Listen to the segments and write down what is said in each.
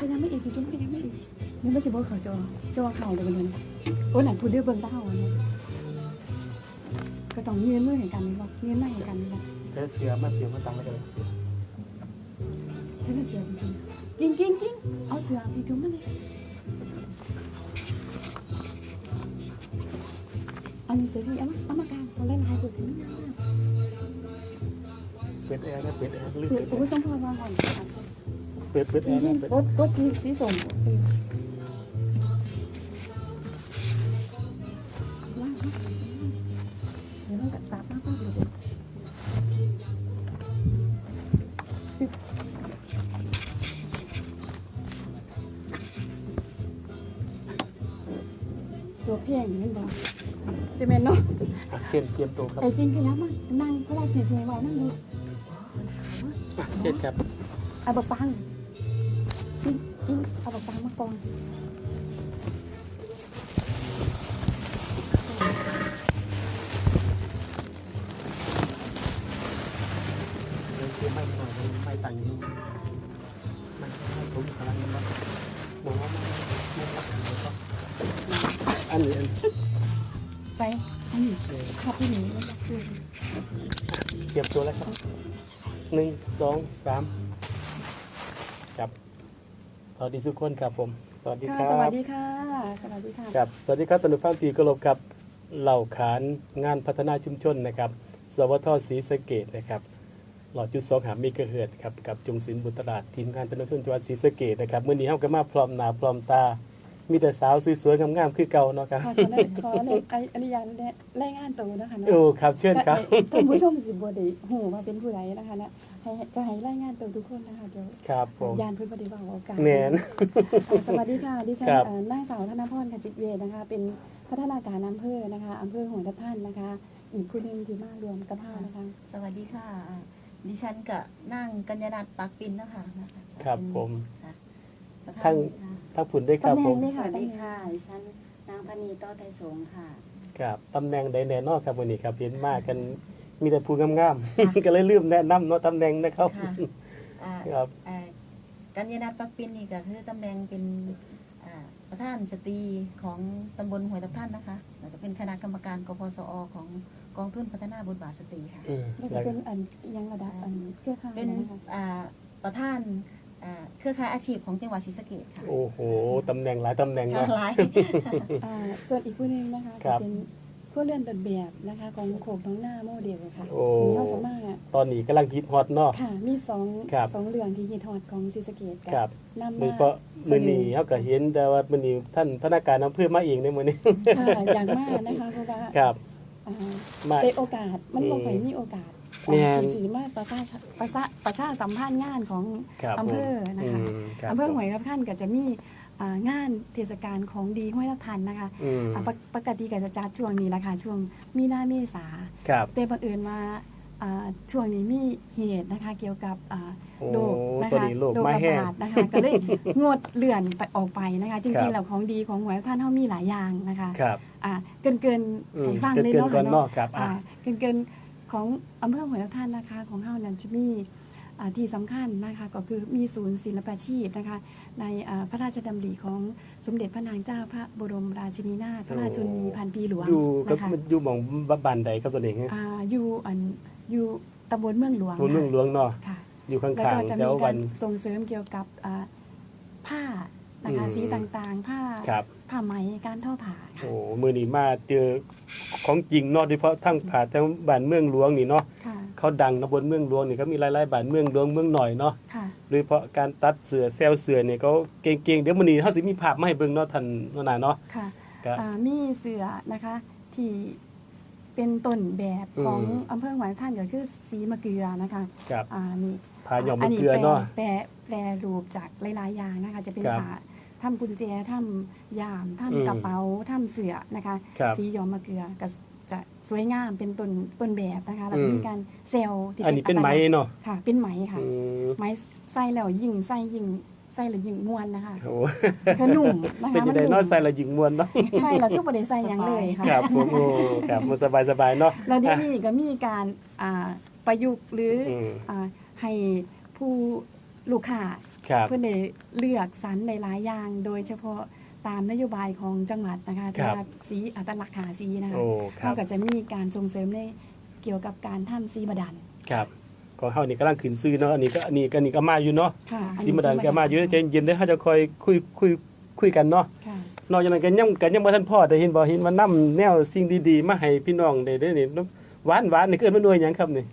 ขยันไม่อีกพี่จุ๊บขยันไม่อีกนี่ไม่ใช่บ่เขาจอจอเข่าเดี๋ยวมันโอ้หนังพูดเรื่องเบิ่งดาวอันนี้ก็ต้องเงียนมือให้กันนี่บ่เงียนหน้าให้กันนี่บ่เสือเสือมาเสือมาตังไว้กันเสือใช่ไหมเสือพี่จุ๊บจริงจริงจริงเอาเสือพี่จุ๊บมาเลยอันนี้เสือพี่เอามาเอามากางเอาเล่นลายเปิดถึงนี่เปิดแอร์นะเปิดแอร์ลึกเปิดเปิดโอ้ยสมพรวางก่อน เปิดเปิดแอจริร์งจรินะงเปิดกดกดสีสีส้มเออว่างเนอะเดี๋ยวเราตัดตัดมากๆเลย ตัวเพียงนี่บ่จะเป็นเนาะอะเช่นเตรียมตัวครับไอ้จริงขยับมานั่งเพราะว่าผีเสียว่านั่งดูอะเช่นครับเอาบักปัง อิงอิงเอาบักปังมากอนเดี๋ยวเตรียมไม้หน่อยไม้ตั้งอยู่นี่มันไม้ผมกำลังมันมองว่ามันมันรักกันแล้วก็อันนี้ใส่อันนี้เออขับพี่หนีมันจะคือเตรียมตัวแล้วครับหนึ่งสองสาม สวัสดีทุกคนครับผม สวัสดีคค่ะรับ สวัสดีค่ะ สวัสดีค่ะ ครับ สวัสดีครับตนุฟังตีกรบครับ เหล่าขานงานพัฒนาชุมชนนะครับ สวทศรีสะเกดนะครับ หลอดจุดสองหามีกระเหือดครับ กับจงศิลป์บุตรตลาดทีมงานพัฒนาชุมชนจังหวัดศรีสะเกดนะครับเมื่อนี้เฮาก็มาพร้อมหน้าพร้อมตา มีแต่สาวสวยๆงามๆคือเก่าเนาะครับค่ะขอได้ขอได้ไออนุญาตได้รายงานตัวนะคะนะโอ้ครับเชิญครับแต่ท่านผู้ชมสิบ่ได้ฮู้ว่าเป็นผู้ใดนะคะนะ ให้จะให้รายงานตัวทุกคนนะคะเดี๋ยวครับผมยานเพิ่นบ่ได้เว้าเอากันแมนอ่าสวัสดีค่ะดิฉันครับเอ่อนางสาวธนพรขจิตเวชนะคะ เป็นพัฒนาการอำเภอนะคะอำเภอหัวตะท่านนะคะ อีกผู้หนึงที่มารวมกับเฮานะคะ สวัสดีค่ะอ่าดิฉันกับนั่งกัญญาณัฐปักปินนะคะนะคะครับเป็นผมค่ะประธาทั้นงค่ะทักผุนได้ครับผมตำแหน่งนี่สวัสดีค่ะดิฉันนางพนีต้อไทยสงฆ์ค่ะครับตำแหน่งใดแน่นอนครับวันนี้ครับเห็นมากกัน มีแต่ผู้งามๆก็เลยลืมแนะนำเนาะตำแหน่งนะครับค่ะอ่าครับอ่ากัญญาณัฐปักปินนี่ก็คือตำแหน่งเป็นอ่าประธานสตรีของตำบลห้วยทับท่านนะคะแล้วก็เป็นคณะกรรมการกพสอของกองทุนพัฒนาบทบาทสตรีค่ะ อืมแล้วก็เป็นอันยังระดับอันเครือข่ายเป็นนะคะอ่าประธานอ่าเครือข่ายอาชีพของจังหวัดศรีสะเกษค่ะโอ้โหตำแหน่งหลายตำแหน่งค่ะเนาะหลายอ่าส่วนอีกผู้หนึงนะคะครัจะบเป็น ผู้เลื่อนตัดแบบนะคะของโขกน้องหน้าโมเดลค่ะโอ้นอกจากมาตอนนี้กำลังฮิตฮอตเนาะ ค่ะ มีสองครับ สองเรื่องที่ฮิตฮอตของศรีสะเกษครับนำโดมายเฉพาะมื้อนี้เฮาก็เห็นแต่ว่ามื้อนี้ท่านพนักงานอำเภอมาเองในมื้อนี้ ค่ะอย่างมากนะคะเพราะว่าครับ อ่ามา เป็นโอกาสมันอืมบ่ค่อยมีโอกาสแม่นที่สิมาประชาประชาประชาสัมพันธ์งานของครับอำเภอนะคะมครับ อำเภอหวยรับท่านก็จะมีอ่า งานเทศกาลของดีห้วยรับทันนะคะอืมอ่าปกปกติก็จะจัดช่วงนี้แหละค่ะช่วงมีนาเมษาครับแต่บังเอิญว่าอ่าช่วงนี้มีเหตุนะคะเกี่ยวกับอ่าโอ้โรคนะตัวคะนี้โรคโรคมาระแห้งบาดนะคะก็เลยงดเลื่อนไปออกไปนะคะจครัริงบๆแล้วของดีของหวยรับท่านเฮามีหลายอย่างนะคะครับอ่าเกินเกินๆอืมให้ฟังเลยเกินเนาะๆก่อนค่ะเนาะเนาะครับอะอ่าเกินเกินของอำเภอหัวลำท่านนะคะของเฮานั้นจะมีอ่า ที่สำคัญนะคะก็คือมีศูนย์ศิลปาชีพนะคะในอ่าพระราชดำริของสมเด็จพระนางเจ้าพระบรมราชินีนาถพระราชชนนีพันปีหลวงอยู่กับนะคะอยู่หม่องบ้านใดครับตัวนี้ฮะอ่าอยู่อันอยู่ตำบลเมืองหลวงบนเมืองหลวงเนาะค่ะอยู่ข้างแล้วก็จะๆแถมีวกาวัรนส่งเสริมเกี่ยวกับอ่าผ้านะคะอืม สีต่างๆ ผ้าครับ ผ้าไหมการทอผ้าค่ะ โอ้มือนี้มาเจอของจริงเนาะโดยเฉพาะทั้งผาทั้งบ้านเมืองหลวงนี่เนาะค่ะ เขาดังนะบนเมืองหลวงนี่เขามีหลายๆบ้านเมืองหลวงเมืองหน่อยเนาะค่ะโดยเฉพาะการตัดเสือแซวเสือเนี่ยเขาเก่งๆเดี๋ยวมื้อนี้เฮาสิมีภาพมาให้เบิ่งเนาะท่านหัวหน้าเนาะค่ะก็อ่ามีเสือนะคะที่เป็นต้นแบบของอืมอำเภอหวายท่านก็คือสีมะเกลือนะคะครับอ่านี่ผาหยอมมะเกลือเนาะแปรแปรรูปจากหลายๆอย่างนะคะจะเป็นครับผ้าทำกุญแจทำยามอืมทำกระเป๋าทำเสือนะคะครับสีหยอมมะเกลือก็ จะสวยงามเป็นต้นต้นแบบนะคะแล้วอืก็มมีการเซลล์ที่อันนี้เป็นไหมเนาะค่ะ เป็นไหมค่ะ อืมไหมใส่แล้วยิ่งใส่ยิ่งใส่แล้วยิ่งม่วนนะคะโอ้คือหนุ่มนะคะเป็นจังได๋มัเนาะนุ่มใส่ละหญิงมวนเนาะใส่แล้วก็บ่ได้ใส่หยังเลยค่ะ ครับผมโอ้ครับมันสบายๆเนาะแล้วเดี๋ยวนี้ก็มีการอ่าประยุกต์หรือออืมอ่าให้ผู้ลูกค้าครับ เพื่อได้เลือกสรรในหลายๆอย่าง โดยเฉพาะ ตามนโยบายของจังหวัดนะคะที่ว่าสีอัตลักษณ์หาสีนะคะโอ้ครัเขาบก็จะมีการส่งเสริมในเกี่ยวกับการทำสีบดันครับของเฮานี่กำลังขึ้นซื้อเนาะอันนี้ก็อันนี้ก็อันนี้ก็มาอยู่เนาะค่ะอัสีมาดันก็มาอยู่ใจเย็นๆเด้อเฮาจะคอยคุยคุยคุยกันเนาะค่ะนอกจากนั้นก็ยังก็ยังบ่ทันพอได้เห็นบ่เห็นว่านํแนวสิ่งดีๆมาให้พี่น้องได้ได้นี่หวานหวานๆนี่คือมันหน่วยหยังครับนี่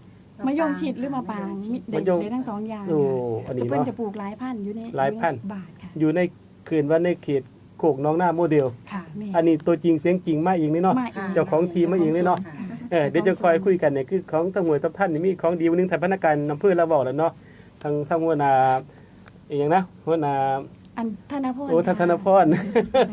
มะยงชิดหรือมะปรางมีเด็มะยงดทั้งสองอย่างโอ้ค่ะอันนี้จะเพิ่นเนาะจะปลูกหลายพันธุ์อยู่ในหลายพันธุ์บาทค่ะอยู่ในเขื่อนว่าในเขต โคกน้องหน้าโมเดล ค่ะแม่อันนี้ตัวจริงเสียงจริงมาเองนี่เนาะ มาเองเจ้าของทีมมาเองเลยเนาะค่ะเออเดี๋ยวจะคอยคุยกันเนี่ยคือของทั้งหมวดทับท่านนี่มีของดีวันหนึงท่านพนักงานอำเภอเราบอกแล้วเนาะทางทางหัวหน้าอีกอย่างนะหัวหน้าอันธนพรโอ้ท่านธค่ะนพร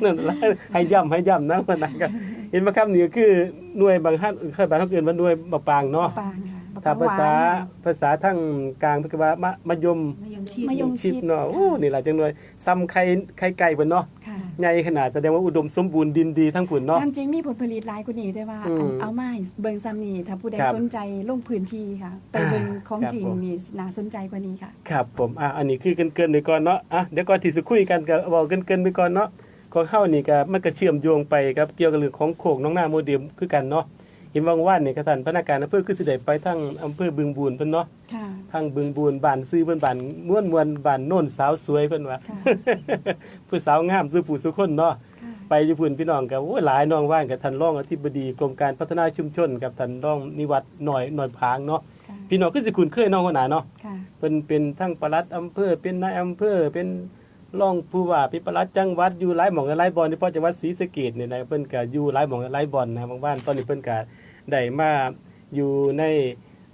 นั่นล่ะให้ย่ำให้ย่ำนะหัวหน้าก็เห็นไหมครับนี่ก็คือหน่วยบางท่านเคยบางท่านเกินว่าหน่วยบะปางเนาะปางค่ะถ้าภาษาหวานภาษาทั้งกลางก็ว่ามะมะยม มะยงชิด มะยงชิดเนาะโอ้นี่ล่ะจังหน่วยซ้ำไข่ไข่ไก่เพิ่นเนาะค่ะ ใหญ่ขนาดแสดงว่าอุดมสมบูรณ์ดินดีทั้งผุนเนาะตามจริงมีผลผลิตหลายกว่านี้ด้วยว่าอืมอันเอามาให้เบิ่งซ้ำนี่ถ้าผู้ใดครับสนใจลงพื้นที่ค่ะ ไปเบิ่งของครับจริงผมนี่น่าสนใจกว่านี้ค่ะ ครับผมอะอันนี้คือเกินๆไปก่อนเนาะอะเดี๋ยวก่อนที่จะคุยกันก็บอกเกินๆไปก่อนเนาะของเฮานี่ก็มันก็เชื่อมโยงไปครับเกี่ยวกับเรื่องของโขกน้องหน้าโมเดลคือกันเนาะ เห็นว่างว่านนี่ก็ท่านพนักงานอำเภอคือสิได้ไปทั้งอำเภอบึงบูนเพิ่นเนาะค่ะ ทั้งบึงบูนบ้านซื้อเพิ่นบ้านม่วนมวนบ้านโน่นสาวสวยเพิ่นว่า ค่ะ ผู้สาวงามซื้อผู้สุคนเนาะ ค่ะ ไปญี่ปุ่นพี่น้องกับโอ้ยหลายน้องว่านกับท่านรองอธิบดีกรมการพัฒนาชุมชนกับท่านรองนิวัฒน์หน่อยหน่อยพางเนาะค่ะ พี่น้องคือสิคุ้นเคยเน้องหัวหน้าเนาะค่ะ เพิ่นเป็นทั้งปลัดอำเภอเป็นนายอำเภอเป็น รองผู้ว่าเป็นปลัดจังหวัดอยู่หลายหม่องหลายบอลเฉพาะจังหวัดศรีสะเกษเนี่ยนะเพิ่นก็อยู่หลายหม่องหลายบอลนะบางบ้านตอนนี้เพิ่นก็ได้มาอยู่ใน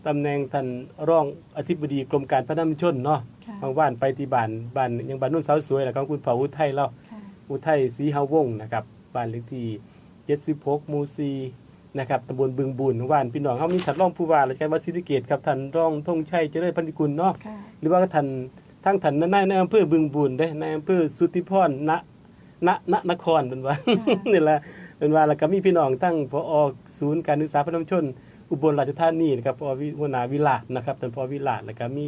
ตำแหน่งท่านรองอธิบดีกรมการพัฒนาชุมชนเนาะค่ะบางบ้านไปที่บ้านบ้านยังบ้านนุ่นสาวสวยแล้วของคุณเผาอุทัยเราค่ะอุทัยศรีเฮาวงศ์นะครับบ้านเลขที่76หมู่4นะครับตำบลบึงบุญของบ้านพี่น้องเฮามีท่านรองผู้ว่าราชการวัดศรีสะเกษครับท่านรองธงชัยเจริญพันธิกุลเนาะค่ะหรือว่าท่าน ทั้งท่านนายในอำเภอบึงบุญเด้ในอำเภอสุทธิพรณณณนครเป็นว่านี่แหละเป็นว่าแล้วก็มีพี่น้องทั้งพอศูนย์การศึกษาพระนมชน อุบลราชธานีนะครับพอวิหัวหน้าวิลาศนะครับท่านพอวิลาศแล้วก็มี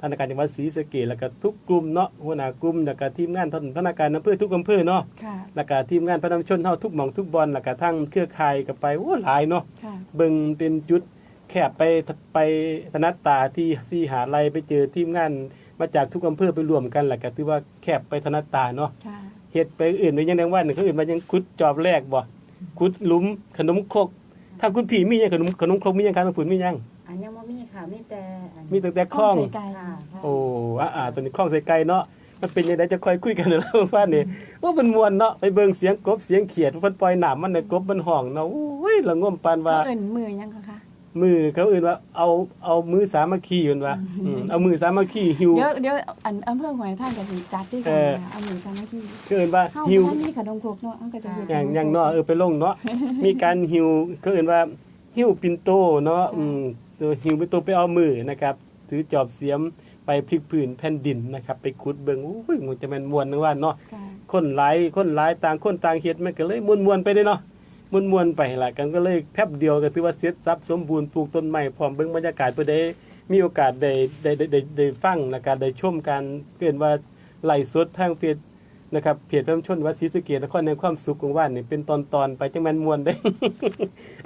ธนาคารจังหวัดศรีสะเกษแล้วก็ทุกกลุ่มเนาะหัวหน้ากลุ่มแล้วก็ทีมงานท่านพนักงานอำเภอทุกอำเภอเนาะค่ะแล้วก็ทีมงานพระนมชนเฮาทุกหม่องทุกบอลแล้วก็ทั้งเครือข่ายก็ไปโอ้หลายเนาะค่ะเบิ่งเป็นจุดแคบไปไปธนัดตาที่สี่หาลัยไปเจอทีมงาน มาจากทุกอำเภอไปรวมกันแหละก็ถือว่าแคบไปธนัดตาเนาะค่ะเฮ็ดไปอื่นไว้ยังแดงว่าหนึ่งเขาอื่นมายังขุดจอบแรกบ่ขุดหลุมขนมครก ถ้าคุณพี่มีหยังขนมขนมครกมีหยังการต้องผุนมีหยังอันยังบ่มีค่ะมีแต่อันมีตั้งแต่คล้องใส่ไก่ค่ะโอ้อ่าอ่าตัวนี้คล้องใส่ไก่เนาะมันเป็นยังไงจะค่อยคุยกันแล้วว่านี่ว่ามันม่วนเนาะไปเบิ่งเสียงกบเสียงเขียดเพิ่นปล่อยน้ำมันน่ะกบมันห้องเนาะโอ้ยละง่วมปานว่าเขาเอิ่นมือยังคะคะ มือเขาอื่นว่าเอาเอามือสามัคคีอยู่ว่าอืมเอามือสามัคคีหิว เดี๋ยวเดี๋ยวอันอำเภอหวยท่านกับสิจัดที่กันเออค่ะเอาหมูสามัคคีเขาอื่นว่าเข้าหิวบ้านมีขนมครกเนาะเอาก็จะเฮ็ดอย่างอย่างเนาะเออไปลงเนาะ มีการหิวเขาอื่นว่าหิวปินโตเนาะอืมตัวหิวปินโตไปเอามือนะครับ ถือจอบเสียมไปพลิกผืนแผ่นดินนะครับ ไปขุดเบิ่งอุ้ยมันจะแม่นม่วนนึกว่าเนาะ ค่ะ คนหลายคนหลายต่างคนต่างเฮ็ดมันก็เลยม่วนๆไปเด้เนาะ มวนๆไปละกันก็เลยแพบเดียวก็ถือว่าเสร็จสับสมบูรณ์ปลูกต้นใหม่พร้อมเบิ่งบรรยากาศเพื่อได้มีโอกาสได้ได้ได้ได้ได้ฟังและการได้ชมการเกินว่าไหลสดทางเฟซ นะครับเพจพระชนวัดศรีสะเกษนครในความสุขของว่านนี่เป็นตอนๆไปจังแม่นม่วนได้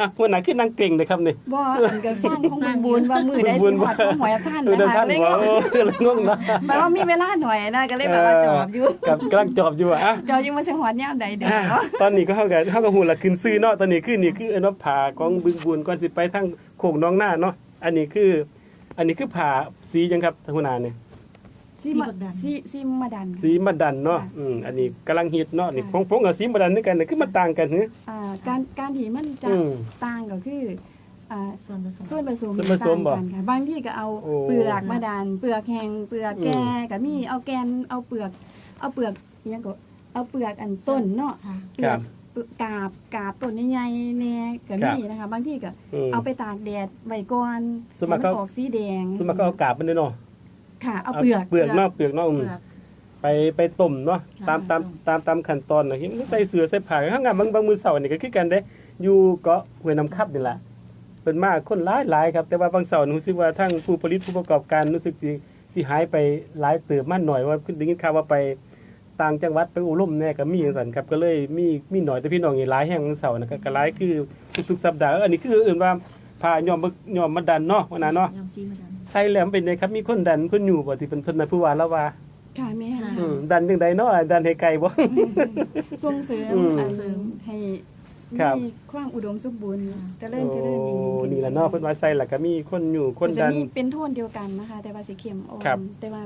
อะหัวหน้าคือนั่งเก่งนะครับนี่บ่อันก็ฟังของบุญบุญว่ามือได้บุสิญหอดของหวยท่านเออนะเดินคะท่านเลยหัวงโอ้งเลยงงเนาะแปลว่ามีเวลาหน่อยนะก็เลยแบบว่าจอบอยู่กับกำลังจอบอยู่อะจอบอยู่มาสิหอดยามใดเด้ออ่าเนาะตอนนี้ก็เข้ากันเข้ากับหูละขึ้นซื้อเนาะตอนนี้คือนี่คืออนว่าผ่าของบึงบุญก่อนสิไปทางโขงน้องหน้าเนาะอันนี้คือ อันนี้คือผ่าสีจังครับทางหัวหน้าเนี่ย ซีมาซีซีมาดันค่ะ สีมะดันเนาะค่ะ อืมอันนี้กำลังฮิตเนาะนี่ค่ะพงพงกับสีมะดันนี่กันเนี่ยคือมันต่างกันเนอะอ่าการการที่มันจะอืม ต่างก็คืออ่าส่วนผสมส่วนผสมส่วนผสมบ่ต่างกันค่ะบางที่ก็เอาโอ้เปลือกมาดัน เปลือกแห้งเปลือกแก่อืม ก็มีเอาแกนเอาเปลือก เอาเปลือกอิหยังก็เอาเปลือกอันต้นเนาะค่ะ เปลือกเปลือกกาบกาบต้นใหญ่ๆแน่ก็ครับมีนะคะ บางที่ก็อืม เอาไปตากแดดไว้ก่อนสวนมัครให้เขาออกสีแดงสมมติก็เอากาบมันด้วยเนาะ ค่ะเอาเปลือกเปลือกเนาะเปลือกเนาะอืมเปลือกไปไปต้มเนาะค่ะตามตามต้มตามตามขั้นตอนนะที่ใส่เสือใส่ผ้าข้างงานบางบางมือเสาร์นี่ก็คือกันเด้อยู่เกาะห้วยน้ำคับนี่แหละเป็นมากคนหลายหลายครับแต่ว่าบางเสาร์รู้สึกว่าทั้งผู้ผลิตผู้ประกอบการรู้สึกสิสิหายไปหลายเติบมันหน่อยว่าได้ยินข่าวว่าไปต่างจังหวัดไปอุล่มแน่ก็มีจังซั่นครับก็เลยมีมีหน่อยแต่พี่น้องนี่หลายแห่งเสาร์นะครับก็หลายคือทุกๆสัปดาห์เอออันนี้คืออื่นว่าพายอมบ่ยอมมาดันเนาะว่านะเนาะยอมซีมาดัน ใส่แหลมเป็นไงครับ มีคนดันคนอยู่บ่ที่เป็นเพิ่นน่ะผู้ว่าแล้วว่าค่ะแม่ค่ะ อืมดันจังไดเนาะดันให้ไกลบ่ ส่งเสริมอืมอันให้ครับ มีความอุดมสมบูรณ์เจริญโอ้เจริญยิ่งยิ่งขึ้นี่ล่ะเนาะเพิ่นว่าใส่แล้วก็มีคนอยู่คนจะดัน มีเป็นโทนเดียวกันนะคะ แต่ว่าสีเข้มอ่อครับ นแต่ว่า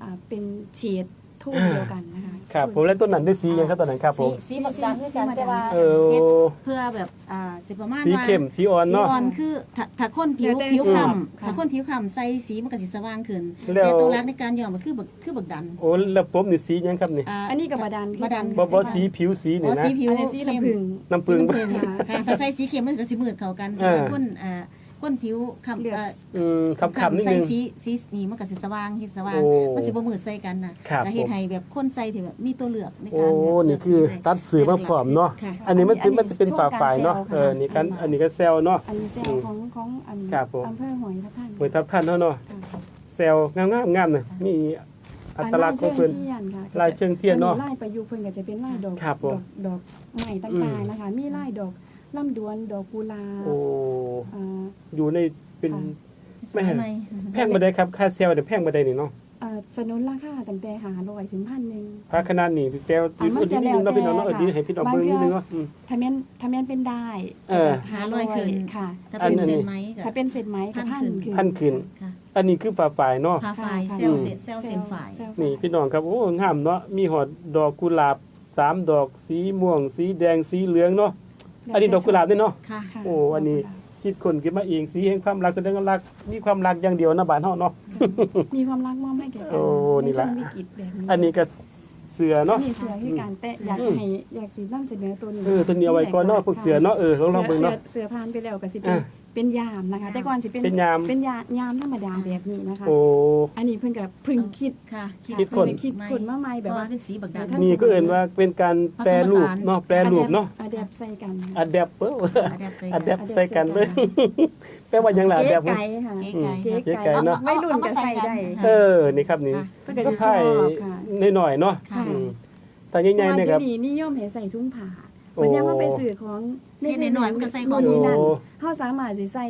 อ่าเป็นเฉดโทนเดียวกันนะคะครับผมแล้วต้นนั้นได้สีหยังครับตอนนั้นครับผม สีบักดังคือกันแต่ว่าเออเฮ็ดเพื่อแบบอ่าสิประมาณสีว่าเข้มสีอ่อนสีเนาะ อ่อนคือถ้าถ้าคนผิวแต่ผิวอืมคล้ค่ะำถ้าคนผิวคล้ำใส่สีมันก็สิสว่างขึ้นแล้ว แต่ตัวรักในการย้อมมันคือบักคือบักดันโอ้แล้วผมนี่สีหยังครับนี่าอันนี้กับบาดาลคือบาดาลบ่บ่สีผิวสีอ๋นี่อนะ สีผิวอันนี้สีน้ำผึ้งน้ำผึ้ง สีบ่ค่ะถ้าใส่สีเข้มมันก็สิมืดเข้ากันเออ แต่คนอ่า คนผิวคล้ำเหลืองอ่าอืมคำๆนิดใส่นึง สีสีนี่มันก็สิสว่างเฮ็ดสว่าง โอ้มันสิบ่มืดใส่กันน่ะครับ แล้วเฮ็ดให้แบบคนใส่ที่แบบมีตัวเลือกในโอ้การแบบนี่คือตัดสื่อมาพร้อมเนาะค่ะ อันนี้มันถึงมันจะเป็นอันนี้ฝาฝ่ายเนาะช่วงการเออนี่กันค่ะอันนี้ก็เซลเนาะ อันนี้เซลอืมล์ของของอันครับผม อำเภอหอยทับทันหวยทับท่านเนาะเนาะค่ะเซลงามๆงามน่ะมีอัตลักษณ์ของเพิ่นลายเชิงเทียนเนาะลายประยุกต์เพิ่นก็จะเป็นลายดอกครับผม ดอกดอกไม้ต่างๆนะคะ มีลายดอก ลำดวนดอกกุหลาบโอ้อ่า อยู่ในเป็นค่ะ แม่สมัยแพงบ่ได้ครับค่าเซลเดี๋ยวแพงบ่ได้นี่เนาะอ่าสนุนราคาตั้งแต่หาร้อยถึงพันหนึ่ง พาขนาดนี้พี่แก้วอะมันดีจะนิดนึงเนาะพี่น้องเนาะเออแล้วแต่ดีให้พี่น้องเบิ่งนิดนึงเนาะอืม ถ้าแม่นถ้าแม่นเป็นได้เออก็จะหาร้อยขึ้น ค่ะ ถ้าเป็นอันนี้เส้นไหมก็ถ้าเป็นเศษไหมกับพันขึ้น พันขึ้น ค่ะอันนี้คือฝาฝ่ายเนาะ พาไฟค่ะเซลล์เซลล์เซลล์เส้นฝ่ายเซลล์นี่พี่น้องครับโอ้งามเนาะมีหอดดอกกุหลาบสามดอกสีม่วง สีแดงสีเหลืองเนาะ อันนี้ดอกกุหลาบนี่เนาะค่ะค่ะ โอ้อันนี้คิดคนขึ้นมาเองสีแห่งความรักแสดงว่ารักมีความรักอย่างเดียวนะบ้านเฮาเนาะ มีความรักมอบให้แก่กัโอ้นี่ล่ะใช่วงวิกฤตแบบนี้อันนี้ก็เสือเนาะ นี่เสือคือการแต่อยากจะให้อยากสินำเสนอตัวนี้เออตัวนี้เอาไว้ก่อนเนาะพวกเสือเนาะเออลองลองเบิ่งเนาะ สือเสือพานไปแล้วก็สิเป็นอะ เป็นยามนะคะ แต่ก่อนสิเป็นเป็นยาม เป็นยายามธรรมดาแบบนี้นะคะ โอ้ อันนี้เพิ่นก็เพิ่งคิดค่ะคิด คน เพิ่งคิดคนมาใหม่แบบว่า เป็นสีบักดันท่านนี่ก็เอ่นว่าเป็นการแปรรูปเนาะแปรรูปเนาะอะแดปใส่กันอัดแดปเอออัดแดปใส่อัดแดปใส่กันเลยแปลว่าหยังล่ะอัดแดป เก๋ไก่ค่ะเก๋ไก่ เก๋เก๋ไก่ไก่เนาะไม่รุ่นก็ใส่ได้ เออนี่ครับนี่เพิ่นก็สะจะชพายอบค่ะ หน่อยๆเนาะค่ะ อืมแต่ใหญ่ๆเนี่ยครับพาะว่าดี๋วนิยมให้ใส่ทุ่งผ้าโอ้ วันนี้ว่าไปสื่อของเฮ็ดหน่อยๆมันก็ใส่ของโนี้นั่นโอ้เฮาสามารถสิใส่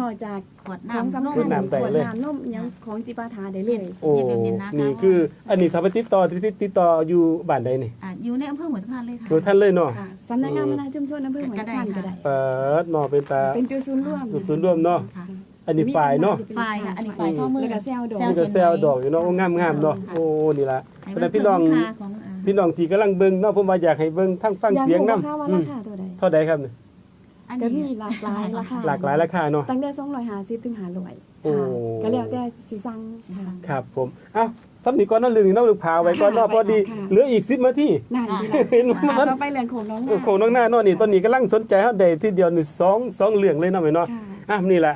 นอกจากขวดของน้ำสำนคัญมน้ำใส่ขวดเลย น้ำนมอิหยังของจิปาถาได้เลย โอ้เย็นแบบเย็นนะคะ นี่คือ อันนี้ถ้าไปติดต่อติดติดต่ออยู่บ้านใดนี่อะอยู่ในอำเภอหัวตะพานเลยค่ะอยู่ท่านเลยเนาะค่ะสำนักงานพัฒนาชุมชนอำเภอหัวก็ได้ท่านก็ค่ะได้ เปิดเนาะเป็นตาเป็นจุดศูนย์ร่วมจุดศูนย์ร่วมเนาะค่ะ อันนี้ฝ่ายเนาะฝ่ายค่ะอันนี้ฝ่ายข้อมือแล้วก็แซวดอกแซนี่ก็แซวดอกอยู่เนาะโอ้งามๆเนาะโอ้นี่ล่ะให้เพราะฉะนั้นพี่น้องเพิ่มคุณค่าของอ่า พี่น้องที่กำลังเบิ่งเนาะผมว่าอยากให้เบิ่งทั้งฟังเสียงนำอยากรู้ว่าอืรามคาเท่าใดเท่าใดครับเนี่ยอันก็นี้มีหลากหลายราคาหลากหลายราคาเนาะตั้งแต่250ถึง500โอ้ค่ะก็แล้วแต่สิสั่งค่ะ ครับผมเอ้าสำนีก่อนเนาะเรื่องนี้เนาะลูกพาไว้ก่อนเนาะพอดีค่ะ เหลืออีก10นาที นั่นดีเห็นละมันค่ะต่อไปเรื่องของน้องเออของน้องหน้าเนาะนี่ตอนนี้กำลังสนใจเฮาได้ทีเดียวนี่สองสองเรื่องเลยเนาะแม่เนาะ ค่ะ อะนี่แหละ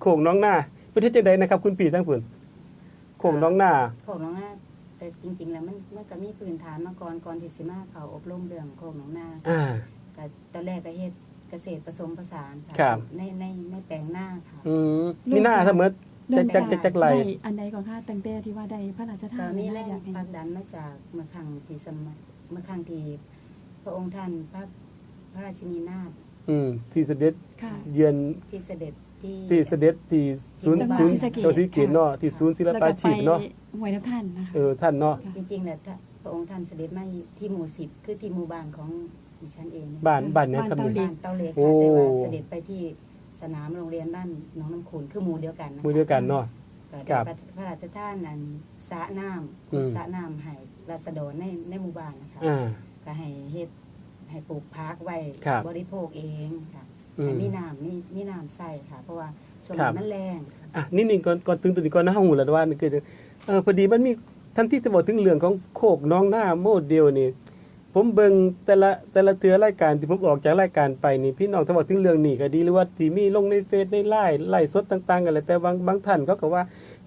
โขงน้องหน้าประเทศจังใดนะครับ คุณพี่ทั้งปุ่นโขงน้องหน้าโขกน้องนา แต่จริง ๆ แล้วมันมันก็มีพื้นฐานมาก่อนก่อนที่สิมาเขาอบรมเรื่องโขกน้องนาอ่า ก็ตอนแรกก็เฮ็ดเกษตรผสมผสานค่ะครับ ในในในแปลงหน้าค่ะ อืมมีหน้าเสมอจักจักจักจักไหลด้อันใดก่อนค่ะตั้งแต่ที่ว่าได้พระราชทาก็นมีแรนะงอยากให้ผลักดันมาจากเมื่อครั้งที่สมัยเมื่อครั้งที่พระองค์ท่านพระพระราชินีนาถอืมที่เสด็จค่ะ เยือนที่เสด็จ ที่ที่เสด็จที่ศูนย์จังหวัดศูนย์ศรีสะเกษจังหวัดศรีสะเกษเนาะที่ศูนย์ศิลแล้วปาก็ชีพเนาะไปหวยน้ำท่านนะคะ เออท่านเนาะจริงๆแล้วถ้าพระองค์ท่านเสด็จมาที่หมู่สิบคือที่หมู่บ้านของดิฉันเอง บ้านบ้านเนี้ยครับบ้านนี่เตาบ้านเต้าเล็กโอ้ค่ะแต่ว่าเสด็จไปที่สนามโรงเรียนบ้านหน้องน้ำขุนคือหมู่เดียวกันนะคะมือเดียวกันเนาะ ก็ครัได้บพระราชทานนันสระน้อืมำสระน้ำให้ราษฎรในในหมู่บ้านนะคะอ่า ก็ให้เฮ็ดให้ปลูกพักไว้ครับ บริโภคเองค่ะ อืม ให้มีน้ำมีมีน้ำใส่ค่ะ เพราะว่าช่วงครันี้บ มันแรงอะนี่นี่ก่อนก่อนถึงตัวนี้ก่อนนะหูแล้วว่านี่คือเออพอดีมันมีท่านที่จะบอกถึงเรื่องของโคกน้องหน้าโมเดลนี่ ผมเบิ่งแต่ละแต่ละเทือรายการที่ผมออกจากรายการไปนี่พี่น้องถ้าบอกถึงเรื่องนี้ก็ดีหรือว่าที่มีลงในเฟซในไลน์ไลฟ์สดต่างๆกันแหละแต่บางบางท่านเขาก็ว่า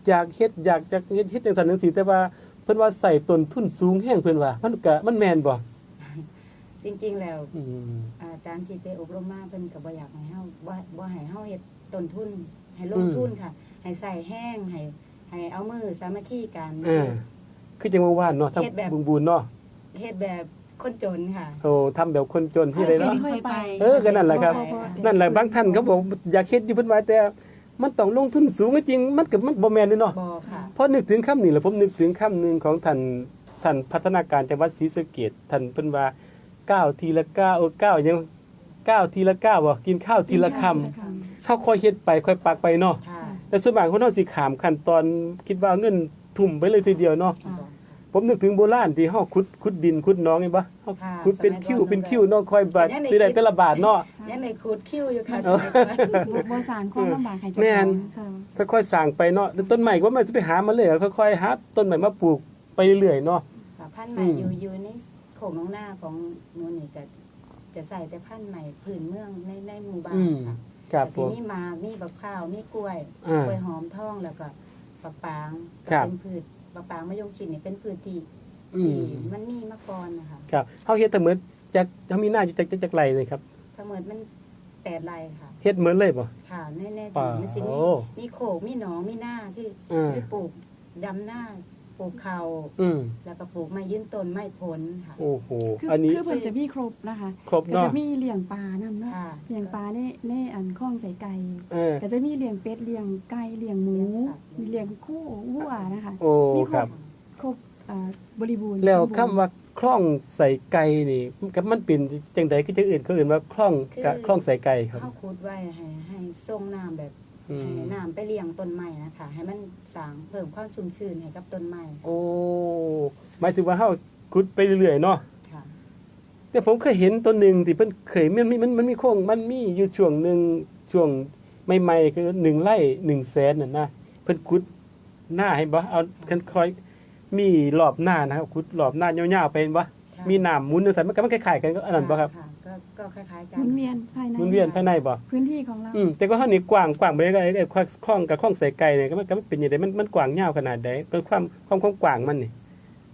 อยากเฮ็ดอยากจะเฮ็ดเฮ็ดจังซั่นจังซี่แต่ว่าเพิ่นว่าใส่ต้นทุนสูงแฮงเพิ่นว่ามันก็มันแม่นบ่ จริง ๆ แล้วอืมอาจารย์ที่ไปอบรมมาเพิ่นก็บ่อยากให้เฮาบ่บ่ให้เฮาเฮ็ดต้นทุน ให้ลงทุนค่ะ ให้ใส่แห้งให้ให้เอามือสามัคคีกันเออคือจังว่าว่านเนาะทำเฮ็ดแบบ บุญบุญเนาะเฮ็ดแบบคนจนค่ะ โอ้ทำแบบคนจนที่ใดเนาะ ค่อยไป เออก็นั่นแหละครับพอพอพอนั่นแหละบางท่านเขาบอกอยากเฮ็ดอยู่เพิ่นว่าแต่ มันต้องลงทุนสูงก็จริง มันก็มันบ่แม่นเลยเนาะ บอค่ะ พอนึกถึงคำนี้แล้วผมนึกถึงคำหนึงของท่านท่านพัฒนาการจังหวัดศรีสะเกษท่านเพิ่นว่า ก้าวทีละก้าวเออก้าวยังก้าวทีละก้าวบ่กินข้าวทีละคำเฮาค่อยเฮ็ดไปค่อยปักไปเนาะค่ะแต่ส่วนมากคนเฮาสิขามขั้นตอนคิดว่าเอาเงินทุ่มไปเลยทีเดียวเนาะค่ะผมนึกถึงโบราณที่เฮาขุดขุดดินขุดหน้องนี่บ่เฮาค่ะขุดเป็นสมัยก่อนคิ้วมันเป็นแบบคิ้วเนาะค่อยบาทเป็นยังไงสิได้แต่ละบาทเนาะยังในคูดคิ้วอยู่ค่ะเอสอมัยก่อนบ่บ่สร้างความลำบากให้เจ้าแม่ขอนงค่ะค่อยๆสร้างไปเนาะแล้วต้นใหม่ก็มันจะไปหามาเลยอะค่อยๆหาต้นใหม่มาปลูกไปเรื่อยๆเนาะค่ะพันธุ์ใหม่อืมอยู่อยู่ใน โขงน้องหน้าของหนูนี่ก็จะใส่แต่พันธุ์ใหม่พื้นเมืองในในหมู่บ้านค่ะครับผแต่มที่มีหมากมีบักพร้าวมีกล้วยอ่ากล้วยหอมทองแล้วก็บักปางครับ เป็นพืชบักปางมะยงชิดนี่เป็นพืชที่อืที่มมันมีมาก่อนนะคะครับเฮาเฮ็ดแต่เหมือนจักเฮามีหน้าอยู่จักจักจักไรเลยครับทั้งหมดมันแปดไร่ค่ะ เฮ็ดเหมือนเลยบ่ค่ะแน่ๆป่ามันสิมี โอ้ มีโขกมีหนองมีหน้าที่อ่าที่ปลูกดำหน้าป ลูกเขาอืมแล้วก็ปลูกไม้ยืนต้นไม้ผลค่ะ โอ้โหคืออันนี้คือเพิ่นจะมีครบนะคะครบก็เนาะ จะมีเลี้ยงปลานํเนาะค่ะ เลี้ยงปลาในในอันคลองใส่ไก่เออ ก็จะมีเลี้ยงเป็ดเลี้ยงไก่เลี้ยงหมูเลี้ยงสัตว์ มีเลี้ยงคู่วัวนะคะ โอ้มีครับครบอ่าบริบูรณ์แล้วสมบูรณ์คำว่าคล่องใส่ไก่นี่กับมันเป็นจังใดคือจังอื่นเขาเอื่นว่าคล่องกะคล่องใส่ไก่ครับ เข้าคูดไว้ให้ให้ส่งน้ำแบบ อืม ให้น้ำไปเลี้ยงต้นไม้นะคะให้มันสร้างเพิ่มความชุ่มชื้นให้กับต้นไม้โอ้หมายถึงว่าเฮาขุดไปเรื่อยๆเนาะค่ะแต่ผมเคยเห็นตัวหนึ่งที่เพิ่นเคยมันมีมันมันมีโค้งมันมีอยู่ช่วงหนึ่งช่วงใหม่ๆคือหนึ่งไร่หนึ่งแสนน่ะนะเพิ่นขุดหน้าให้บ่เอาคันคอยมีรอบหน้านะครับขุดรอบหน้ายาวๆไปเห็นบ่ค่ะมีน้ำหมุนจังซั่นมันก็มันคล้ายๆกันก็อันนั้นบ่ครับะ ก็ก็คล้ายๆกัหนมุนเวียนภายในหมุนเวียนภายในบ่พื้นที่ของเรา อืมแต่ก็เท่านี้กว้างกว้างไปได้ไอ้คล่องกับคล่องใส่ไก่เนี่ยก็มันก็มันเป็นยังไงมันมันกว้างยาวขนาดใดเป็นความความความกว้างมันนี่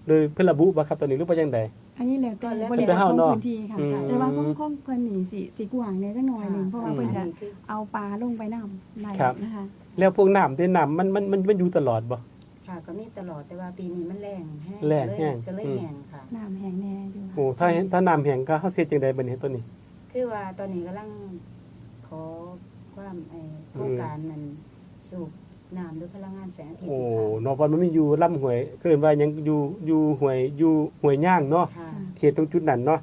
โดยเพิ่นระบุบ่ครับตอนนี้หรือว่าจังไดอันนี้แล้วแต่ก็แล้วบแต่ริบทของเฮาเนาะพื้นที่ค่ะอืมแต่ว่าของของเพิ่นนี่สิสิกว้างในจักหน่อยหนึงเพราะว่าเพิ่นจะอันนี้คือเอาปลาลงไปน้ำได้ครับ นะคะ แล้วพวกน้ำที่น้ำมันมันมันมันอยู่ตลอดบ่ ค่ะก็มีตลอดแต่ว่าปีนี้มันแรงแห้งแล้งแห้ง ก็เลยอืมแห้งค่ะ น้ำแห้งแน่อยู่ค่ะโอ้ถ้าเห็นถ้าน้ำแห้งก็เฮาเฮ็ดจังไดบัดนี้ตัวนี้ คือว่าตอนนี้กำลังขอความไอ้โครงการมันสูบน้ำด้วยพลังงานแสงอาทิตย์โอ้ค่ะเนาะเพราะมันมีอยู่ลำห้วยเกินว่ายังอยู่อยู่ห้วยอยู่ห้วยย่างเนาะ ค่ะ เขตตรงจุดนั้นเนาะ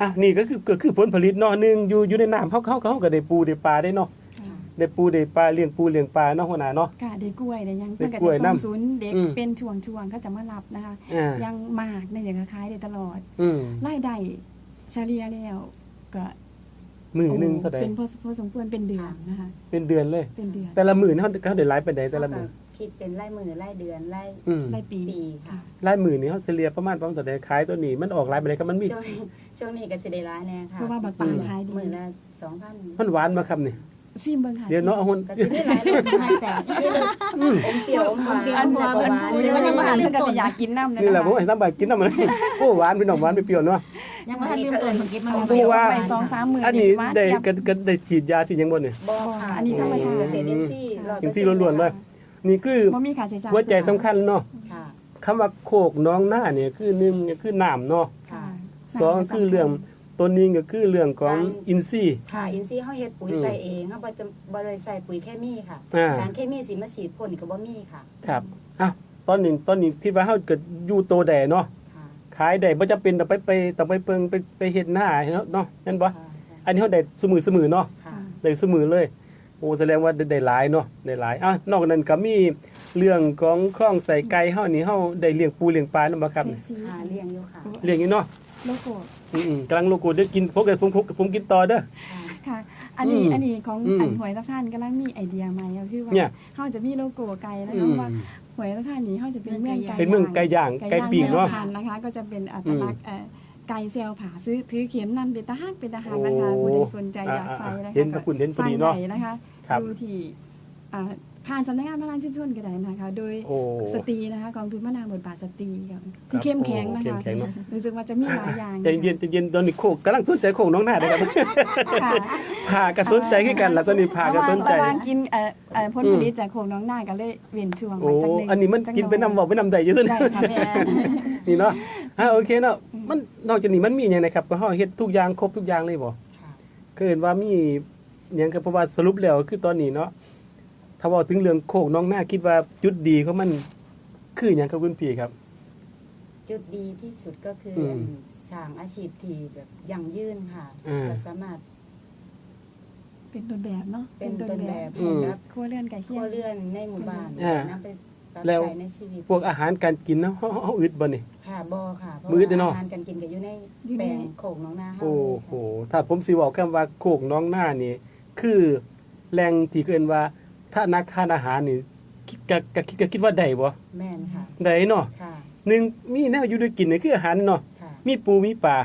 อะนี่ก็คือก็คือผลผลิตเนาะหนึงอยู่อยู่ในน้ำเฮาเฮาเฮาก็ได้ปูได้ปลาได้เนาะค่ะ ได้ปูได้ปลาเลี้ยงปูเลี้ยงปลาเนาะหัวหน้าเนาะ ค่ะได้กล้วยได้หยังได้เพิ่นก็กล้วยจะส่งนำศูนย์เด็กอืม เป็นช่วงๆเขาจะมารับนะคะ อ่ายังมากในอย่างขายได้ตลอดอืมรายได้เฉลี่ยแล้วก็มือหนึงเท่าใดเป็นพอพอสมควรเป็นเดือนนะคะ เป็นเดือนเลย เป็นเดือนแต่ละมือนี่เขาเขาได้หลายปานใดแต่ละมือเขาก็คิดเป็นไล่มือไล่เดือนไล่ อืมรายปีปีค่ะหลายมือนี่เขาเฉลี่ยประมาณประมาณเท่าใดขายตัวนี้มันออกหลายปานใดก็มันมี ช่วงช่วงนี้ก็สิได้ร้ายแน่ค่ะเพราะว่าบักปลาขายดี มือละสองพันมันหวานมาครับนี่ ชิมเบิ่งค่ะเดี๋ยวเนาะเอาหุ่น ก็สิได้ร้ายเลยไม่แต่ที่เลยอมเปรี้ยวอมหวานอันแล้เพิ่วนก็หวานพูดเลยว่ายังบ่ทันเพิ่นก็สิอยากกินน้ำเลยนี่แหละนะผมคะเห็นตามบากินน้ำมันโอ้หวานพี่น้องหวานเปรี้ยวๆเนาะ ยังบ่ทันลืมต้นของกินมาเอาแล้วไปดูว่า ไปสองสามหมื่นอันนี้สิมาได้เทียบก็ก็ได้ฉีดยาฉีดหยังบ่เนี่ยบ่ค่ะอันนี้ธรรมชาติเกษตรอินทรีย์อินทรีย์ล้วนๆเลยนี่คือบ่มีค่าใช้จ่ายหัวใจสำคัญเนาะค่ะ คำว่าโคกน้องหน้าเนี่ยคือหนึ่งก็คือน้ำเนาะค่ะ สองก็คือเรื่อง ตัวนี้ก็คือเรื่องของอินทรีย์ค่ะ อินทรีย์เฮาเฮ็ดปุ๋ยอืมใส่เองเฮาบ่จะบ่ได้ใส่ปุ๋ยเคมีค่ะอ่าสารเคมีสิมาฉีดพ่นก็บ่มีค่ะ ครับอ้าวตอนนี้ตอนนี้คิดว่าเฮาเกิดอยู่โตแดเนาะค่ะขายได้บ่จำเป็นต้องไปไปต้องไปเปิงไปไปเฮ็ดหน้าเนาะเนาะแม่นบ่ค่ะอันนี้เฮาได้สมือสมือเนาะค่ะได้สมือเลย โอ้แสดงว่าได้ได้หลายเนาะได้หลายอะนอกนั้นก็มีเรื่องของคล้องใส่ไก่เฮานี่เฮาได้เลี้ยงปูเลี้ยงปลานำบ่ครับเสียสีหาเลี้ยงอยู่ค่ะเลี้ยงอยู่เนาะโลโก้อืมๆกำลังโลโก้เดี๋ยวกินพวกเดี๋ยวผมผมผมกินต่อเด้อค่ะค่ะ อันนี้อืมอันนี้ของอืมอันหวยตะท่านกำลังมีไอเดียใหม่ก็คือว่าเนี่ยเฮาจะมีโลโก้ไก่แล้วอืก็มว่าหวยตะท่านนี้เฮาจะเป็นเมืองไก่เป็นเมืองไก่ย่างไก่ปีกเนาะ ไก่ย่งแนวทนะคะ ก็จะเป็นอัตลักษณ์เอ่อไก่เซลผาซื้อถือเข็มนั่นเป็นทหารเป็นทหารนะคะโอ้ผู้ใดสนใจอยากใส่นะคะเห็นพระคุณเห็นพอดีเนาะใส่ใหญ่นะคะครับ ดูที่อ่า ผ่านสำนักงานพัฒนาชุมชนก็ได้นะคะ โดยโอ้ สตรีนะคะกองทุนพัฒนาบทบาทสตรีค่ะที่เข้มแข็งนะเข้มคะแข็งเนอะ รู้สึกว่าจะมีหลายอย่างใจเย็นใจเย็นตอนนี้โคกกำลังสนใจโคกน้องหน้าเลยครับ ค่ะผ่ากระสนใจขึ้นกันล่ะตอนนี้ผ่ากระสนใจ ระหว่างกินเอ่อเอ่อผลผลิตจากโขงน้องหน้าก็เลยเวียนช่วงโอ้ ไว้จักหงอันนี้มันจักินไปนำบอกไปนำใดอยู่ตัวนี้ ได้ค่ะแม่ นี่เนาะอ่าโอเคเนาะ มันนอกจากนี้มันมีอย่างนะครับ ก็เฮาเฮ็ดทุกอย่างครบทุกอย่างเลยบ่ค่ะ คือเห็นว่ามีหยังก็เพราะว่าสรุปแล้วคือตอนนี้เนาะ ถ้าเว่าถึงเรื่องโคกน้องหน้าคิดว่าจุดดีของมันคือหยังครับคุณพี่ครับ จุดดีที่สุดก็คืออือมสร้างอาชีพที่แบบยั่งยืนค่ะอ่า ก็สามารถเป็นต้นแบบเนาะเป็นต้นแบบอืมให้กับครัวเรือนไก่คเคียรังวเรือนในหมู่บ้านอ่านำไปปรับแล้ว ใช้ในชีวิต พวกอาหารการกินเนาะเฮาเฮาอึดบ่นี่ ค่ะบอค่ะเพราะมื้อเด้อเนาะอาหารการกินก็อยู่ใน แปลงโขงน้องนาเฮาโอ้เลยโหค่ะถ้าผมสิบอกคำว่าโคกน้องหน้านี่ คือแหล่งที่เกินว่า ถ้านักทานอาหารนี่คิดก็ก็คิดก็คิดว่าได้บ่แม่นค่ะ ได้เนาะค่ะ หนึ่งมีแนวอยู่ด้วยกินนี่คืออาหารเนาะค่ะ มีปูมีปลา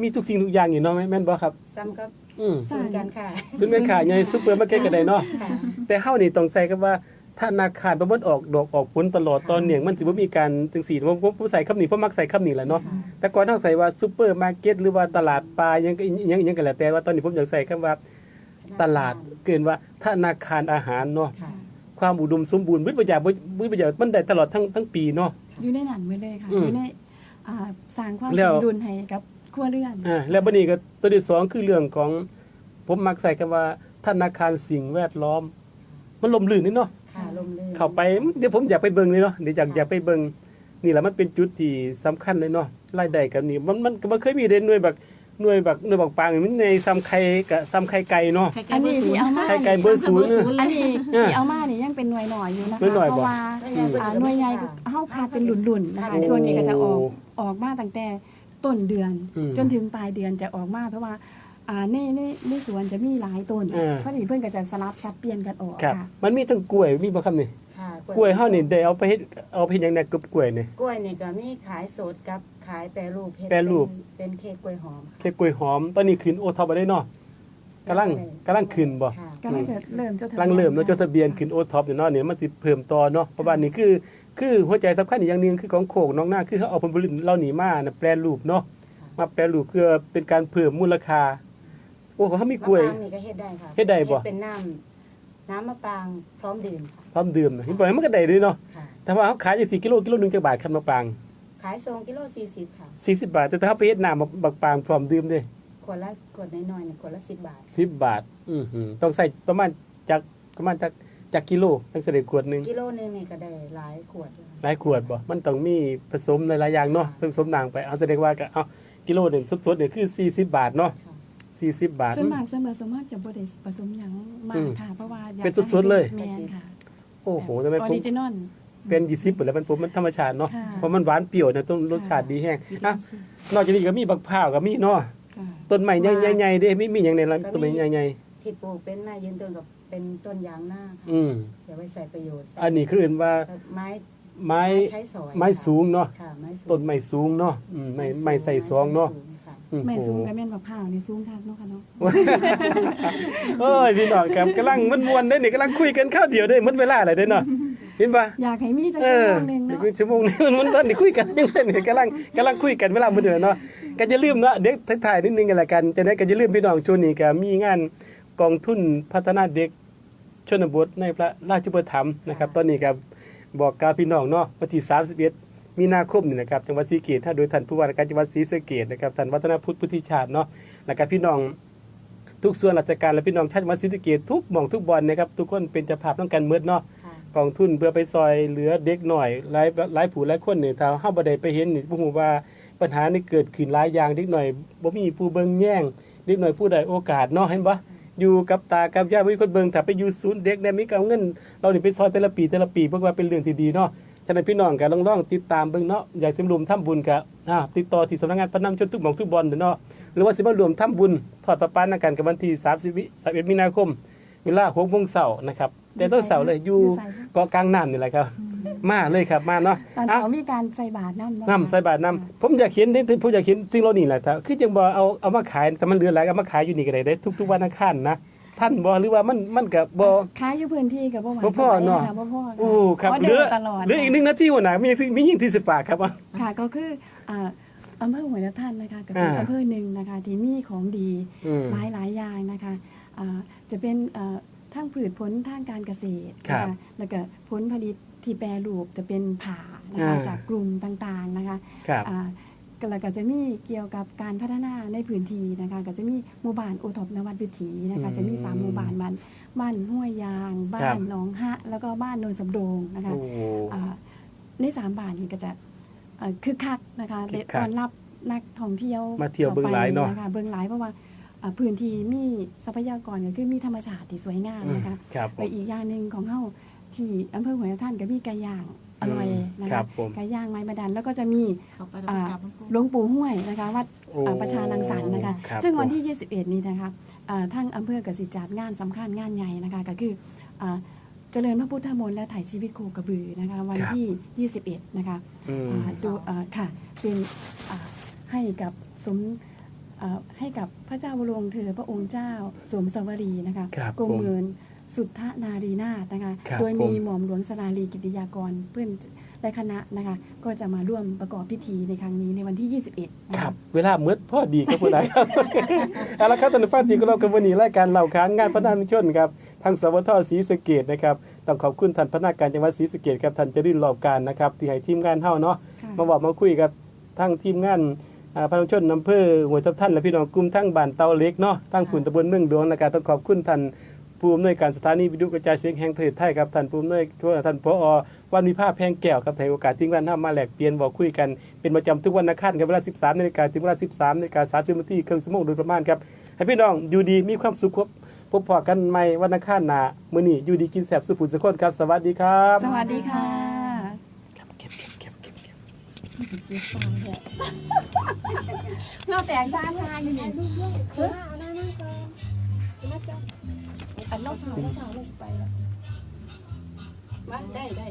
มีทุกสิ่งทุกอย่างอยู่เนาะแม่แม่นบ่ครับ ซ้ำกับอืมศูนย์การค้าซึ่งแม่นขายในซุปเปอร์มาร์เก็ตก็ได้เนาะ ค่ะ แต่เฮานี่ต้องใส่กับว่าถ้านาคารบ่มันออกดอกออกผลตลอดค่ะตอนเนียงมันสิบ่มีการจังซี่ผมผมผมใส่คำนี้ผมมักใส่คำนี้แหละเนาะค่ะแต่ก่อนเฮาใส่ว่าซุปเปอร์มาร์เก็ตหรือว่าตลาดปลายังก็อิหยังอิหยังก็แล้วแต่ว่าตอนนี้ผมอยากใส่คำว่า ตลาดเกินว่าธนาคารอาหารเนาะค่ะความอุดมสมบูรณ์วิทยาวิทยามันได้ตลอดทั้งทั้งปีเนาะอยู่ในนั้นไว้เลยค่ะอืมอยู่ในอ่าสร้างความแล้สวมดุลให้กับครัวเรือนอ่าแล้วบัดนี้ก็ตัวที่สองคือเรื่องของผมมักใส่คำว่าธนาคารสิ่งแวดล้อม มันลมลื่นนี่เนาะค่ะลมลื่นเข้าไปเดี๋ยวผมอยากไปเบิ่งเลยเนาะเดี๋ยวอยากค่ะอยากไปเบิ่งนี่แหละมันเป็นจุดที่สำคัญเลยเนาะรายได้กับนี่มันมันก็บ่เคยมีเด่นหน่วยแบบ หน่วยแบบหน่วยบักปางนี่มันในซ้ำไข่กับซ้ำไข่ไก่เนาะ อันนี้ที่เอามาไข่ไก่เบอร์ศูนย์ อันนี้อ่าที่เอามานี่ยังเป็นหน่วยหน่อยอยู่นะคะหน่วยหน่อยเพบ่ ราะว่าอ่าหน่วยใหญ่เฮาขาดเป็นหลุ่นๆนะคะโอ้ช่วงนี้ก็จะออก ออกมาตั้งแต่ต้นเดือน อืมจนถึงปลายเดือนจะออกมาเพราะว่าอ่าในในในสวนจะมีหลายต้นอ่า เพราะนี่เพื่อนก็จะสลับสับเปลี่ยนกันออกครับ ค่ะมันมีทั้งกล้วยมีบ่ครับนี่ค่ะกล้วยเฮานี่ได้เอาไปเฮ็ดเอาไปเฮ็ดหยังแหน่กับกล้วยนี่ กล้วยนี่ก็มีขายสดกับ ขายแปรรูปเฮ็ดแปรรูปเป็นเป็นเค้กกล้วยหอมค่ะแค่กล้วยหอม ตอนนี้ขึ้นโอท็อปบ่ได้เนาะกำลังกำลังขึ้นบ่ ค่ะก็น่าจะเริ่มจดทะกำลังเริ่มเนาะจดทะเบียนขึ้นโอท็อปอยู่เนาะเนี่ยมันสิเพิ่มต่อเนาะเพราะว่านี่คือคือหัวใจสำคัญอีกอย่างหนึงคือของโขกน้องหน้าคือเขาเอาผลผลิตเหล่านี้มาน่ะแปรรูปเนาะมาแปรรูปเพื่อเป็นการเพิ่มมูลค่าโอ้เขามีกล้วย มะปรางนี่ก็เฮ็ดได้ค่ะเฮ็ดได้บ่ เป็นน้ำน้ำมะปรางพร้อมดื่มค่ะพร้อมดื่มนะเห็นบ่มันก็ได้ด้วยเนาะค่ะแต่ว่าเขาขายอยู่4กิโลกิโลหนึงจักบาทคันมะปราง ขาย2กิโล40ค่ะ40บาท แต่ถ้าเขาไปเฮ็ดน้ำบักปรางพร้อมดื่มเด้ขวดละขวดน้อยๆเนี่ยขวดละ10บาท10บาท อือหือต้องใส่ประมาณจากประมาณจากจากกิโลตั้งแต่ขวดหนึงกิโลนึงนี่ก็ได้หลายขวดเลยหลายขวดบ่ มันต้องมีผสมหลายๆอย่างเนาะผสมนางไปเอาแสดงว่าก็เอากิโลหนึ่งสดๆเนี่ยคือ40บาทเนาะค่ะ40บาทส่วนมากเสมอสมมากจะบ่ได้ผสมหยังมาอืกมค่ะเพราะว่าอยากเป็นสดๆเลยแม่นค่ะโอ้โหทำไมออผมริจินอล เป็น20ปุ่นแล้วมันผมมันธรรมชาติเนาะค่ะ เพราะมันหวานเปรี้ยวนะต้องรสชาติดีแห้งอะนอกจากนี้ก็มีบักพร้าวก็มีเนาะค่ะ ต้นไม้ใหญ่ๆๆเด้มีมีหยังในร้านต้นไม้ใหญ่ที่ปลูกเป็นไม้ยืนต้นกับเป็นต้นยางนาค่ะๆอืมเดี๋ยวไว้ใส่ประโยชน์ใส่อันนี้คือเอื่นว่าไม้ไม้ใช้สอยไม้สูงเนาะค่ะไม้สูงต้นไม้สูงเนาะอืมไม้ไม้ใส่ซองเนาะไม้สูค่ะ อืมแม่โอ้โหสูงกับแม่นมะพร้าวนี่สูงคักเนาะค่ะเนาะเอ้ยพี่น้องครับกำลังม่วนๆเด้นี่กำลังคุยกันข้าวเดียวเด้หมดเวลาแล้วเด้เนาะ เห็นปะอยากให้มีจักเอชั่วอโมงหนึงเดี๋ยวเนาะชั่วโมงนึงมันตอนนี้คุยกันยังเล่นนี่กำลังกำลังคุยกันเวลามื้อเดือนเนาะก็อย่าลืมเนาะเด็กถ่ายๆนิดนึงกันละกันจะได้ก็อย่าลืมพี่น้องช่วงนี้ก็มีงานกองทุนพัฒนาเด็กชนบทในพระราชอุปถัมภ์นะครับ ตอนนี้ก็บอกกล่าวพี่น้องเนาะวันที่31มีนาคมนี่นะครับจังหวัดศรีสะเกษถ้าโดยท่านผู้ว่าราชการจังหวัดศรีสะเกษนะครับท่านวัฒนพุทธพุทธิชาติเนาะแล้วก็พี่น้องทุกส่วนราชการและพี่น้องชาติจังหวัดศรีสะเกษทุกหม่องทุกบอลนะครับทุกคนเป็นเจ้าภาพต้องกันเมืดเนาะค่ะ กองทุนเพื่อไปซอยเหลือเด็กหน่อยหลายหลายผู้หลายคนนี่ถ้าเฮาบ่ได้ไปเห็นนี่บ่ฮู้ว่าปัญหานี่เกิดขึ้นหลายอย่างเด็กหน่อยบ่มีผู้เบิ่งแย่งเด็กหน่อยผู้ใดโอกาสเนาะเห็นบ่อยู่กับตากับยาบ่มีคนเบิ่งถ้าไปอยู่ศูนย์เด็กเนี่ยมีก็เอาเงินเรานี่ไปซอยแต่ละปีแต่ละปีเพิ่นว่าเป็นเรื่องที่ดีเนาะฉะนั้นพี่น้องก็ลองๆติดตามเบิ่งเนาะอยากสิรวมทำบุญก็อ่าติดต่อที่สำนักงานพระนำชนทุกหม่องทุกบอลเนาะหรือว่าสิมารวมทำบุญทอดประปานากันกับวันที่30วิ31มีนาคมเวลา6โมงเช้านะครับ แต่ต้นเสาร์เลยอยู่ใส่เกาะกลางน้ำนี่แหละครับ มาเลยครับมาเนาะตอนอะเช้ามีการใส่บาตรน้ำเาะน้ำใส่บาทน้ำผมอยากเห็นเด้ผมอยากเห็นสิ่งเหล่านี้แหละครับคือจังบ่เอาเอามาขายแต่มันเหลือหลายเอามาขายอยู่นี่ก็ได้ได้ทุกๆวันอังคารนะท่านบ่หรือว่ามันมันก็บ่ค้ายอยู่พื้นที่กับบ่หวานบ่พอเนาะค่บ่พอค่ะโอ้ครับเพาะเหเดิลืนอตลอดเหลืออีกหนึ่งนาทีหัวหน้ามีสิ่งมียิ่งที่สิฝากครับว่าค่ะก็คืออ่าอำเภอหัวท่านนะคะก็เป็นอ่าอำเภอหนึ่งนะคะที่มีของดีอืมหลายหลายๆอย่างนะคะอ่าจะเป็นเอ่อ ทางผืชผลทางการเกษตรครับนะคะแล้วก็ผลผลิตที่แปรรูปจะเป็นผ่านะคะอ่าจากกลุ่มต่างๆนะคะครับอ่าก็แล้วก็จะมีเกี่ยวกับการพัฒนาในพื้นที่นะคะ ก็จะมีหมู่บ้านโอทบนวัดวิถีนะคะ อืมจะมีสามหมู่บ้านมันบ้านห้วยยาง บ้าครันบ หนองฮะ แล้วก็บ้านโนนสำโดงนะคะ โอ้ อ่าในสามบ้านนี้ก็จะเอ่อคึกคักนะคะคึกคักต้อนรับนักท่องเที่ยวมาเที่ยวเบิ่งหลายเนาะข้ไปคเบิ่งหลายเพราะว่าอ่า พื้นที่มีทรัพยากรก็คือมีธรรมชาติที่สวยงามนะคะครับผและมอีกอย่างหนึ่งของเฮาที่อำเภอหัวท่านก็มีไก่ย่างอร่อยนะครัคะบผมไก่ย่างไม้บาดันแล้วก็จะมีเขาไปอ่ากับหลวงปู่หลวงปู่ห้วยนะคะวัดโอ้อ่าประชารังสรรค์นะคะครับซึ่งวันผมที่ 21 นี้นะคะอ่าทั้งอำเภอกสิจัดงานสำคัญงานใหญ่นะคะก็คืออ่าเจริญพระพุทธมนต์และถ่ายชีวิตโคกระบือนะคะวันครับที่ 21 นะคะอืมอ่าดูอ่าค่ะเป็นอ่าให้กับสมอ่า ให้กับพระเจ้าวรวงศ์เธอพระองค์เจ้าสวมสวรีนะคะครับกรมผมเมืองสุทธนารีนาถนะคะครับโดยมีผมหม่อมหลวงสราลีกิติยากรเพื่อนและคณะนะคะ ก็จะมาร่วมประกอบพิธีในครั้งนี้ในวันที่ 21นะะครับ เวลาเมื่อพอดีครับผู้ใดครับเอาละครับท่านผู้ฟังที่เคารพกับวันนี้รายการเล่าขานงานพัฒนาชุมชนครับ ทางสวทศรีสะเกดนะครับ ต้องขอบคุณท่านพนักการจังหวัดศรีสะเกดครับท่านจรินรอบการนะครับ ที่ให้ทีมงานเฮาเนาะค่ะมาบอกมาคุยกับทั้งทีมงานอ่า พระชนอำเภอหัวทับท่านและพี่น้องกลุ่มทั้งบ้านเตาเล็กเนาะทั้งขุนตำบลเมืองดวงนะครับต้องขอบคุณท่านผู้อำนวยการสถานีวิทยุกระจายเสียงแห่งประเทศไทยครับท่านผู้อำนวยท่านผอวันวิภาพแพงแก้วครับให้โอกาสทีมงานเฮามาแลกเปลี่ยนบอกคุยกันเป็นประจำทุกวันอังคารครับเวลา 13นาฬิกาถึงเวลา 13นาฬิกา30นาทีเครึ่องชั่วโมงโดยประมาณครับให้พี่น้องอยู่ดีมีความสุขครับพบพอกันใหม่วันอังคารหน้ามื้อนี้อยู่ดีกินแซ่บสุขสุขคนครับ สวัสดีครับ สวัสดีค่ะ เก็บเก็บเก็บเก็บเก็บ เราแตกซ่าซ่าอยู่นี่อันเราฝ่าเราฝ่าเราจะไปแล้วมาได้ได้